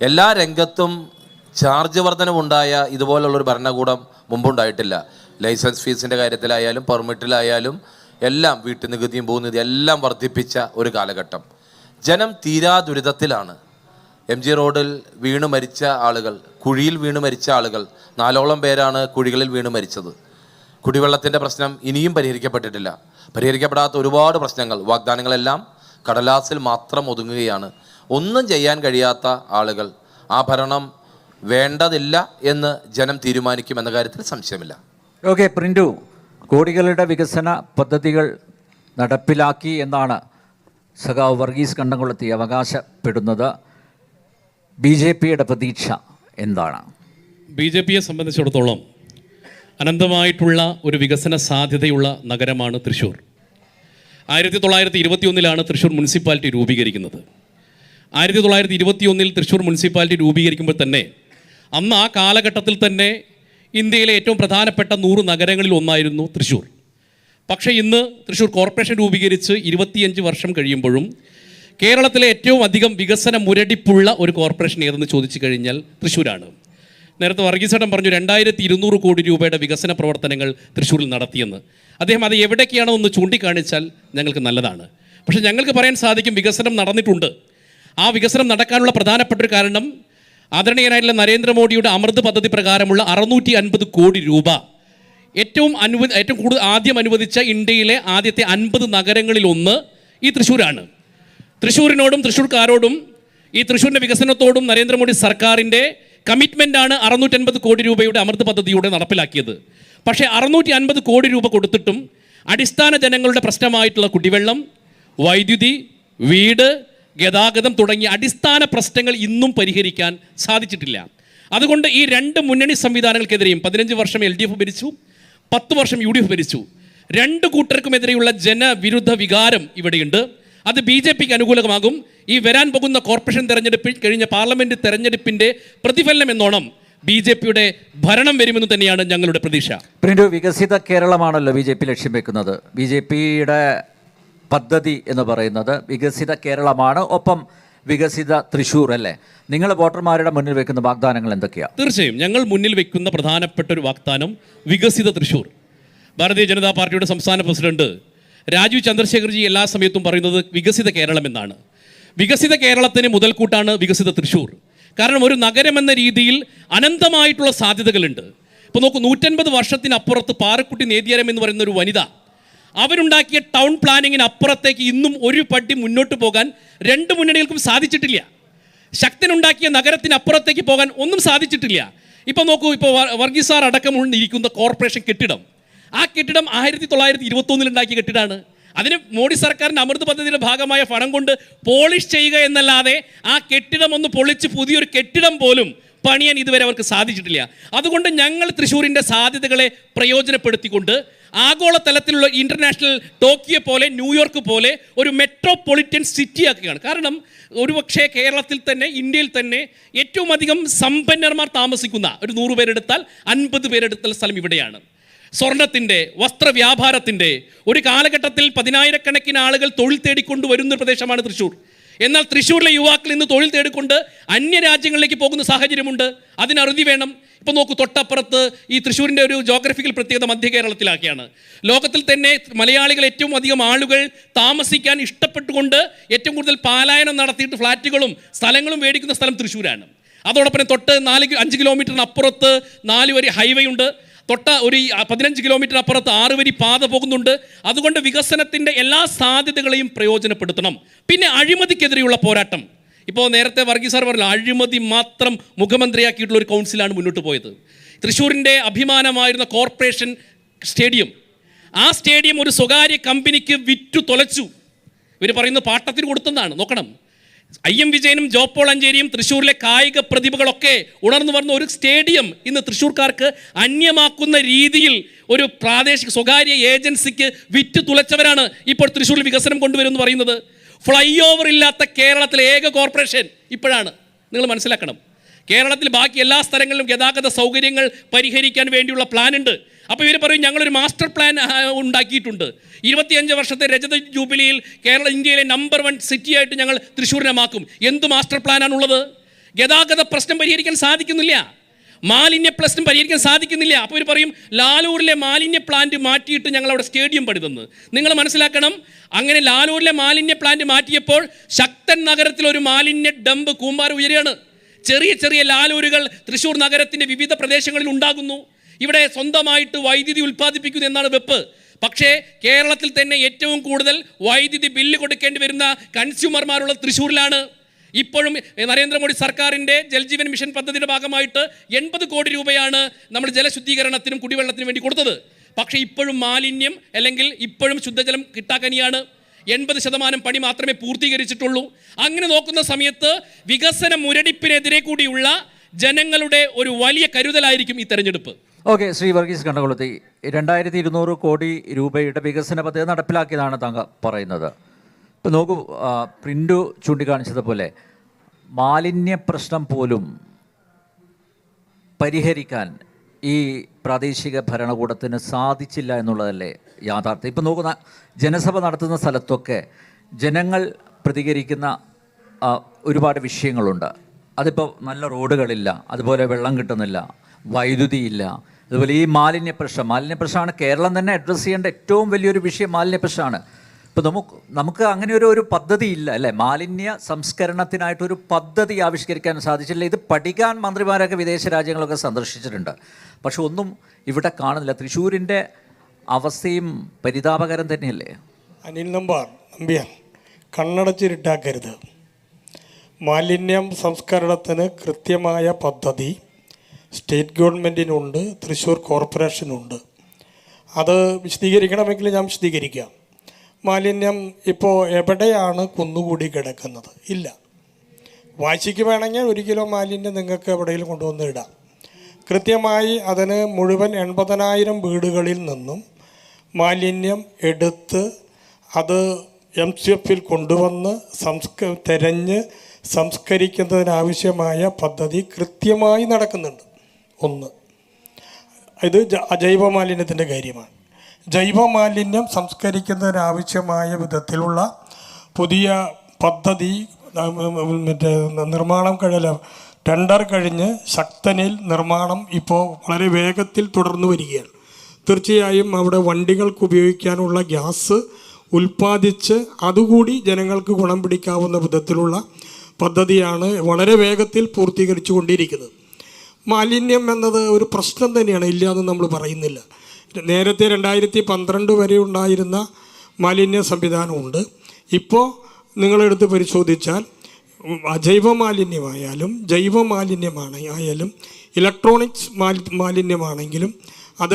എല്ലാ രംഗത്തും ചാർജ് വർധനവുണ്ടായ ഇതുപോലുള്ളൊരു ഭരണകൂടം മുമ്പുണ്ടായിട്ടില്ല. ലൈസൻസ് ഫീസിന്റെ കാര്യത്തിലായാലും പെർമിറ്റിലായാലും എല്ലാം വീട്ടു നികുതിയും ഭൂനികുതി എല്ലാം വർദ്ധിപ്പിച്ച ഒരു കാലഘട്ടം. ജനം തീരാ ദുരിതത്തിലാണ്. എം ജി റോഡിൽ വീണ് മരിച്ച ആളുകൾ കുഴിയിൽ വീണ് മരിച്ച ആളുകൾ നാലോളം പേരാണ് കുഴികളിൽ വീണ് മരിച്ചത്. കുടിവെള്ളത്തിന്റെ പ്രശ്നം ഇനിയും പരിഹരിക്കപ്പെട്ടിട്ടില്ല. പരിഹരിക്കപ്പെടാത്ത ഒരുപാട് പ്രശ്നങ്ങൾ വാഗ്ദാനങ്ങളെല്ലാം കടലാസിൽ മാത്രം ഒതുങ്ങുകയാണ്. ഒന്നും ചെയ്യാൻ കഴിയാത്ത ആളുകൾ ആ ഭരണം വേണ്ടതില്ല എന്ന് ജനം തീരുമാനിക്കും എന്ന കാര്യത്തിൽ സംശയമില്ല. ഓക്കെ പ്രിന്റു കോടികളുടെ വികസന പദ്ധതികൾ നടപ്പിലാക്കി എന്നാണ് സഖാവ് വർഗീസ് കണ്ടംകുളത്തി അവകാശപ്പെടുന്നത്. ബി ജെ പിയുടെ പ്രതീക്ഷ എന്താണ്? ബി ജെ പിയെ സംബന്ധിച്ചിടത്തോളം അനന്തമായിട്ടുള്ള ഒരു വികസന സാധ്യതയുള്ള നഗരമാണ് തൃശ്ശൂർ ആയിരത്തി തൊള്ളായിരത്തി ഇരുപത്തിയൊന്നിലാണ് തൃശ്ശൂർ മുനിസിപ്പാലിറ്റി രൂപീകരിക്കുന്നത്. ആയിരത്തി തൊള്ളായിരത്തി ഇരുപത്തിയൊന്നിൽ തൃശ്ശൂർ മുനിസിപ്പാലിറ്റി രൂപീകരിക്കുമ്പോൾ തന്നെ അന്ന് ആ കാലഘട്ടത്തിൽ തന്നെ ഇന്ത്യയിലെ ഏറ്റവും പ്രധാനപ്പെട്ട നൂറ് നഗരങ്ങളിൽ ഒന്നായിരുന്നു തൃശ്ശൂർ. പക്ഷേ ഇന്ന് തൃശ്ശൂർ കോർപ്പറേഷൻ രൂപീകരിച്ച് ഇരുപത്തിയഞ്ച് വർഷം കഴിയുമ്പോഴും കേരളത്തിലെ ഏറ്റവും അധികം വികസന മുരടിപ്പുള്ള ഒരു കോർപ്പറേഷൻ ഏതെന്ന് ചോദിച്ചു കഴിഞ്ഞാൽ തൃശ്ശൂരാണ്. നേരത്തെ വർഗീസേട്ടൻ പറഞ്ഞു രണ്ടായിരത്തി ഇരുന്നൂറ് കോടി രൂപയുടെ വികസന പ്രവർത്തനങ്ങൾ തൃശ്ശൂരിൽ നടത്തിയെന്ന്. അദ്ദേഹം അത് എവിടേക്കാണോ ഒന്ന് ചൂണ്ടിക്കാണിച്ചാൽ ഞങ്ങൾക്ക് നല്ലതാണ്. പക്ഷേ ഞങ്ങൾക്ക് പറയാൻ സാധിക്കും വികസനം നടന്നിട്ടുണ്ട്. ആ വികസനം നടക്കാനുള്ള പ്രധാനപ്പെട്ട ഒരു കാരണം ആദരണീയനായിട്ടുള്ള നരേന്ദ്രമോദിയുടെ അമൃത് പദ്ധതി പ്രകാരമുള്ള അറുന്നൂറ്റി അൻപത് കോടി രൂപ. ഏറ്റവും അനുവദി ഏറ്റവും കൂടുതൽ ആദ്യം അനുവദിച്ച ഇന്ത്യയിലെ ആദ്യത്തെ അൻപത് നഗരങ്ങളിലൊന്ന് ഈ തൃശ്ശൂരാണ്. തൃശ്ശൂരിനോടും തൃശ്ശൂർക്കാരോടും ഈ തൃശ്ശൂരിന്റെ വികസനത്തോടും നരേന്ദ്രമോദി സർക്കാരിന്റെ കമ്മിറ്റ്മെന്റാണ് അറുന്നൂറ്റൻപത് കോടി രൂപയുടെ അമൃത് പദ്ധതിയുടെ നടപ്പിലാക്കിയത്. പക്ഷേ അറുന്നൂറ്റി അൻപത് കോടി രൂപ കൊടുത്തിട്ടും അടിസ്ഥാന ജനങ്ങളുടെ പ്രശ്നമായിട്ടുള്ള കുടിവെള്ളം വൈദ്യുതി വീട് ഗതാഗതം തുടങ്ങിയ അടിസ്ഥാന പ്രശ്നങ്ങൾ ഇന്നും പരിഹരിക്കാൻ സാധിച്ചിട്ടില്ല. അതുകൊണ്ട് ഈ രണ്ട് മുന്നണി സംവിധാനങ്ങൾക്കെതിരെയും പതിനഞ്ച് വർഷം എൽ ഡി എഫ് ഭരിച്ചു പത്ത് വർഷം യു ഡി എഫ് ഭരിച്ചു. രണ്ട് കൂട്ടർക്കുമെതിരെയുള്ള ജനവിരുദ്ധ വികാരം ഇവിടെയുണ്ട്. അത് ബി ജെ പിക്ക് അനുകൂലമാകും. ഈ വരാൻ പോകുന്ന കോർപ്പറേഷൻ തെരഞ്ഞെടുപ്പിൽ കഴിഞ്ഞ പാർലമെന്റ് തെരഞ്ഞെടുപ്പിന്റെ പ്രതിഫലനം എന്നോണം ബി ജെ പിയുടെ ഭരണം വരുമെന്ന് തന്നെയാണ് ഞങ്ങളുടെ പ്രതീക്ഷ. പിന്നീട് വികസിത കേരളമാണല്ലോ ബി ജെ പി ലക്ഷ്യം വെക്കുന്നത്. ബി ജെ പിയുടെ പദ്ധതി എന്ന് പറയുന്നത് വികസിത കേരളമാണ്. ഒപ്പം വികസിത തൃശൂർ അല്ലേ? നിങ്ങൾ വോട്ടർമാരുടെ മുന്നിൽ വെക്കുന്ന വാഗ്ദാനങ്ങൾ എന്തൊക്കെയാണ് തീർച്ചയായും ഞങ്ങൾ മുന്നിൽ വെക്കുന്ന പ്രധാനപ്പെട്ട ഒരു വാഗ്ദാനം വികസിത തൃശൂർ. ഭാരതീയ ജനതാ പാർട്ടിയുടെ സംസ്ഥാന പ്രസിഡന്റ് രാജീവ് ചന്ദ്രശേഖർജി എല്ലാ സമയത്തും പറയുന്നത് വികസിത കേരളം എന്നാണ്. വികസിത കേരളത്തിന് മുതൽക്കൂട്ടാണ് വികസിത തൃശൂർ. കാരണം ഒരു നഗരം എന്ന രീതിയിൽ അനന്തമായിട്ടുള്ള സാധ്യതകളുണ്ട്. ഇപ്പോൾ നോക്കൂ നൂറ്റൻപത് വർഷത്തിനപ്പുറത്ത് പാറക്കുട്ടി നേതിയരം എന്ന് പറയുന്ന ഒരു വനിത അവരുണ്ടാക്കിയ ടൗൺ പ്ലാനിങ്ങിന് അപ്പുറത്തേക്ക് ഇന്നും ഒരു പടി മുന്നോട്ട് പോകാൻ രണ്ട് മുന്നണികൾക്കും സാധിച്ചിട്ടില്ല. ശക്തനുണ്ടാക്കിയ നഗരത്തിന് അപ്പുറത്തേക്ക് പോകാൻ ഒന്നും സാധിച്ചിട്ടില്ല. ഇപ്പൊ നോക്കൂ ഇപ്പോൾ വർഗീസ് സാർ അടക്കം ഇരിക്കുന്ന കോർപ്പറേഷൻ കെട്ടിടം. ആ കെട്ടിടം ആയിരത്തി തൊള്ളായിരത്തി ഇരുപത്തൊന്നിൽ ഉണ്ടാക്കിയ കെട്ടിടമാണ് അതിന് മോഡി സർക്കാരിന്റെ അമൃത് പദ്ധതിയുടെ ഭാഗമായ പണം കൊണ്ട് പോളിഷ് ചെയ്യുക എന്നല്ലാതെ ആ കെട്ടിടം ഒന്ന് പൊളിച്ച് പുതിയൊരു കെട്ടിടം പോലും പണിയാൻ ഇതുവരെ അവർക്ക് സാധിച്ചിട്ടില്ല. അതുകൊണ്ട് ഞങ്ങൾ തൃശ്ശൂരിന്റെ സാധ്യതകളെ പ്രയോജനപ്പെടുത്തിക്കൊണ്ട് ആഗോളതലത്തിലുള്ള ഇന്റർനാഷണൽ ടോക്കിയോ പോലെ ന്യൂയോർക്ക് പോലെ ഒരു മെട്രോപൊളിറ്റൻ സിറ്റി ആക്കുകയാണ്. കാരണം ഒരുപക്ഷെ കേരളത്തിൽ തന്നെ ഇന്ത്യയിൽ തന്നെ ഏറ്റവും അധികം സമ്പന്നർമാർ താമസിക്കുന്ന ഒരു നൂറ് പേരെടുത്താൽ അൻപത് പേരെടുത്താൽ സ്ഥലം ഇവിടെയാണ്. സ്വർണത്തിന്റെ വസ്ത്രവ്യാപാരത്തിന്റെ ഒരു കാലഘട്ടത്തിൽ പതിനായിരക്കണക്കിന് ആളുകൾ തൊഴിൽ തേടിക്കൊണ്ട് വരുന്ന പ്രദേശമാണ് തൃശ്ശൂർ. എന്നാൽ തൃശ്ശൂരിലെ യുവാക്കൾ ഇന്ന് തൊഴിൽ തേടിക്കൊണ്ട് അന്യ രാജ്യങ്ങളിലേക്ക് പോകുന്ന സാഹചര്യമുണ്ട്. അതിന് അറുതി വേണം. ഇപ്പോൾ നോക്കൂ തൊട്ടപ്പുറത്ത് ഈ തൃശ്ശൂരിന്റെ ഒരു ജോഗ്രഫിക്കൽ പ്രത്യേകത മധ്യ കേരളത്തിലാക്കിയാണ്. ലോകത്തിൽ തന്നെ മലയാളികൾ ഏറ്റവും അധികം ആളുകൾ താമസിക്കാൻ ഇഷ്ടപ്പെട്ടുകൊണ്ട് ഏറ്റവും കൂടുതൽ പാലായനം നടത്തിയിട്ട് ഫ്ലാറ്റുകളും സ്ഥലങ്ങളും മേടിക്കുന്ന സ്ഥലം തൃശ്ശൂരാണ്. അതോടൊപ്പം തൊട്ട് നാല് അഞ്ച് കിലോമീറ്ററിന് അപ്പുറത്ത് നാല് വരി ഹൈവേ ഉണ്ട്. തൊട്ട ഒരു പതിനഞ്ച് കിലോമീറ്റർ അപ്പുറത്ത് ആറ് വരി പാത പോകുന്നുണ്ട്. അതുകൊണ്ട് വികസനത്തിന്റെ എല്ലാ സാധ്യതകളെയും പ്രയോജനപ്പെടുത്തണം. പിന്നെ അഴിമതിക്കെതിരെയുള്ള പോരാട്ടം. ഇപ്പോൾ നേരത്തെ വർഗീസ് സാർ പറഞ്ഞു അഴിമതി മാത്രം മുഖ്യമന്ത്രിയാക്കിയിട്ടുള്ള ഒരു കൗൺസിലാണ് മുന്നോട്ട് പോയത്. തൃശ്ശൂരിന്റെ അഭിമാനമായിരുന്ന കോർപ്പറേഷൻ സ്റ്റേഡിയം. ആ സ്റ്റേഡിയം ഒരു സ്വകാര്യ കമ്പനിക്ക് വിറ്റു തൊലച്ചു. ഇവർ പറയുന്നത് പാട്ടത്തിന് കൊടുത്തതാണ് നോക്കണം. ഐ എം വിജയനും ജോപ്പോൾ അഞ്ചേരിയും തൃശ്ശൂരിലെ കായിക പ്രതിഭകളൊക്കെ ഉണർന്നു വന്ന ഒരു സ്റ്റേഡിയം ഇന്ന് തൃശ്ശൂർക്കാർക്ക് അന്യമാക്കുന്ന രീതിയിൽ ഒരു പ്രാദേശിക സ്വകാര്യ ഏജൻസിക്ക് വിറ്റ് തുളച്ചവരാണ് ഇപ്പോൾ തൃശ്ശൂരിൽ വികസനം കൊണ്ടുവരുമെന്ന് പറയുന്നത്. ഫ്ലൈ ഓവർ ഇല്ലാത്ത കേരളത്തിലെ ഏക കോർപ്പറേഷൻ ഇപ്പോഴാണ്. നിങ്ങൾ മനസ്സിലാക്കണം. കേരളത്തിൽ ബാക്കി എല്ലാ സ്ഥലങ്ങളിലും ഗതാഗത സൗകര്യങ്ങൾ പരിഹരിക്കാൻ വേണ്ടിയുള്ള പ്ലാൻ ഉണ്ട് അപ്പോൾ ഇവർ പറയും ഞങ്ങളൊരു മാസ്റ്റർ പ്ലാൻ ഉണ്ടാക്കിയിട്ടുണ്ട്. ഇരുപത്തിയഞ്ച് വർഷത്തെ രജത ജൂബിലിയിൽ കേരള ഇന്ത്യയിലെ നമ്പർ വൺ സിറ്റിയായിട്ട് ഞങ്ങൾ തൃശ്ശൂരിനെ മാക്കും. എന്ത് മാസ്റ്റർ പ്ലാനാണുള്ളത് ഗതാഗത പ്രശ്നം പരിഹരിക്കാൻ സാധിക്കുന്നില്ല. മാലിന്യ പ്രശ്നം പരിഹരിക്കാൻ സാധിക്കുന്നില്ല. അപ്പോൾ ഇവർ പറയും ലാലൂരിലെ മാലിന്യ പ്ലാന്റ് മാറ്റിയിട്ട് ഞങ്ങൾ അവിടെ സ്റ്റേഡിയം പണിതെന്ന്. നിങ്ങൾ മനസ്സിലാക്കണം അങ്ങനെ ലാലൂരിലെ മാലിന്യ പ്ലാന്റ് മാറ്റിയപ്പോൾ ശക്തൻ നഗരത്തിലൊരു മാലിന്യ ഡംപ് കൂമ്പാർ ഉയരുകയാണ് ചെറിയ ചെറിയ ലാലൂരുകൾ തൃശ്ശൂർ നഗരത്തിന്റെ വിവിധ പ്രദേശങ്ങളിൽ ഉണ്ടാകുന്നു. ഇവിടെ സ്വന്തമായിട്ട് വൈദ്യുതി ഉൽപ്പാദിപ്പിക്കുന്നു എന്നാണ് വെപ്പ്. പക്ഷേ കേരളത്തിൽ തന്നെ ഏറ്റവും കൂടുതൽ വൈദ്യുതി ബില്ല് കൊടുക്കേണ്ടി വരുന്ന കൺസ്യൂമർമാരുള്ള തൃശ്ശൂരിലാണ്. ഇപ്പോഴും നരേന്ദ്രമോദി സർക്കാരിന്റെ ജൽജീവൻ മിഷൻ പദ്ധതിയുടെ ഭാഗമായിട്ട് എൺപത് കോടി രൂപയാണ് നമ്മൾ ജലശുദ്ധീകരണത്തിനും കുടിവെള്ളത്തിനും വേണ്ടി കൊടുത്തത്. പക്ഷേ ഇപ്പോഴും മാലിന്യം അല്ലെങ്കിൽ ഇപ്പോഴും ശുദ്ധജലം കിട്ടാക്കനിയാണ്. എൺപത് ശതമാനം പണി മാത്രമേ പൂർത്തീകരിച്ചിട്ടുള്ളൂ. അങ്ങനെ നോക്കുന്ന സമയത്ത് വികസന മുരടിപ്പിനെതിരെ കൂടിയുള്ള ജനങ്ങളുടെ ഒരു വലിയ കരുതലായിരിക്കും ഈ തെരഞ്ഞെടുപ്പ്. ഓക്കെ ശ്രീ വർഗീസ് കണ്ടകുളത്തി. രണ്ടായിരത്തി ഇരുന്നൂറ് കോടി രൂപയുടെ വികസന പദ്ധതി നടപ്പിലാക്കിയതാണ് താങ്കൾ പറയുന്നത്. ഇപ്പം നോക്കൂ പ്രിന്റു പ്രിന്റു ചൂണ്ടിക്കാണിച്ചതുപോലെ മാലിന്യ പ്രശ്നം പോലും പരിഹരിക്കാൻ ഈ പ്രാദേശിക ഭരണകൂടത്തിന് സാധിച്ചില്ല എന്നുള്ളതല്ലേ യാഥാർത്ഥ്യം? ഇപ്പം നോക്കുന്ന ജനസഭ നടത്തുന്ന സ്ഥലത്തൊക്കെ ജനങ്ങൾ പ്രതികരിക്കുന്ന ഒരുപാട് വിഷയങ്ങളുണ്ട്. അതിപ്പോൾ നല്ല റോഡുകളില്ല അതുപോലെ വെള്ളം കിട്ടുന്നില്ല വൈദ്യുതി ഇല്ല അതുപോലെ ഈ മാലിന്യ പ്രശ്നം മാലിന്യ പ്രശ്നമാണ് കേരളം തന്നെ അഡ്രസ്സ് ചെയ്യേണ്ട ഏറ്റവും വലിയൊരു വിഷയം മാലിന്യ പ്രശ്നമാണ് ഇപ്പോൾ നമുക്ക് നമുക്ക് അങ്ങനെ ഒരു ഒരു പദ്ധതി ഇല്ല അല്ലേ? മാലിന്യ സംസ്കരണത്തിനായിട്ടൊരു പദ്ധതി ആവിഷ്കരിക്കാൻ സാധിച്ചില്ല ഇത് പഠിക്കാൻ മന്ത്രിമാരൊക്കെ വിദേശ രാജ്യങ്ങളൊക്കെ സന്ദർശിച്ചിട്ടുണ്ട്. പക്ഷെ ഒന്നും ഇവിടെ കാണുന്നില്ല. തൃശ്ശൂരിന്റെ അവസ്ഥയും പരിതാപകരം തന്നെയല്ലേ? അനിൽ നമ്പാർ നമ്പ്യാർ കണ്ണടച്ചിരിട്ടാക്കരുത്. മാലിന്യം സംസ്കരണത്തിന് കൃത്യമായ പദ്ധതി സ്റ്റേറ്റ് ഗവൺമെന്റിനുണ്ട് തൃശ്ശൂർ കോർപ്പറേഷനുണ്ട്. അത് വിശദീകരിക്കണമെങ്കിൽ ഞാൻ വിശദീകരിക്കാം. മാലിന്യം ഇപ്പോൾ എവിടെയാണ് കുന്നുകൂടി കിടക്കുന്നത്? ഇല്ല. വാശിക്ക് വേണമെങ്കിൽ ഒരു കിലോ മാലിന്യം നിങ്ങൾക്ക് എവിടെയെങ്കിലും കൊണ്ടുവന്ന് ഇടാം. കൃത്യമായി അതിന് മുഴുവൻ എൺപതിനായിരം വീടുകളിൽ നിന്നും മാലിന്യം എടുത്ത് അത് എം സി എഫിൽ കൊണ്ടുവന്ന് സംസ്ക തിരഞ്ഞ് സംസ്കരിക്കുന്നതിനാവശ്യമായ പദ്ധതി കൃത്യമായി നടക്കുന്നുണ്ട്. ഒന്ന്. ഇത് അജൈവ മാലിന്യത്തിന്റെ കാര്യമാണ്. ജൈവ മാലിന്യം സംസ്കരിക്കുന്നതിനാവശ്യമായ വിധത്തിലുള്ള പുതിയ പദ്ധതി മറ്റേ നിർമ്മാണം കഴിഞ്ഞ ടെൻഡർ കഴിഞ്ഞ് ശക്തനിൽ നിർമ്മാണം ഇപ്പോൾ വളരെ വേഗത്തിൽ തുടർന്നു വരികയാണ്. തീർച്ചയായും അവിടെ വണ്ടികൾക്ക് ഉപയോഗിക്കാനുള്ള ഗ്യാസ് ഉൽപ്പാദിച്ച് അതുകൂടി ജനങ്ങൾക്ക് ഗുണം പിടിക്കാവുന്ന വിധത്തിലുള്ള പദ്ധതിയാണ് വളരെ വേഗത്തിൽ പൂർത്തീകരിച്ചു കൊണ്ടിരിക്കുന്നത് മാലിന്യം എന്നത് ഒരു പ്രശ്നം തന്നെയാണ്. ഇല്ല എന്ന് നമ്മൾ പറയുന്നില്ല. നേരത്തെ രണ്ടായിരത്തി പന്ത്രണ്ട് വരെ ഉണ്ടായിരുന്ന മാലിന്യ സംവിധാനമുണ്ട്. ഇപ്പോൾ നിങ്ങളെടുത്ത് പരിശോധിച്ചാൽ അജൈവ മാലിന്യമായാലും ജൈവ മാലിന്യമാണ് ആയാലും ഇലക്ട്രോണിക്സ് മാലിന്യമാണെങ്കിലും അത്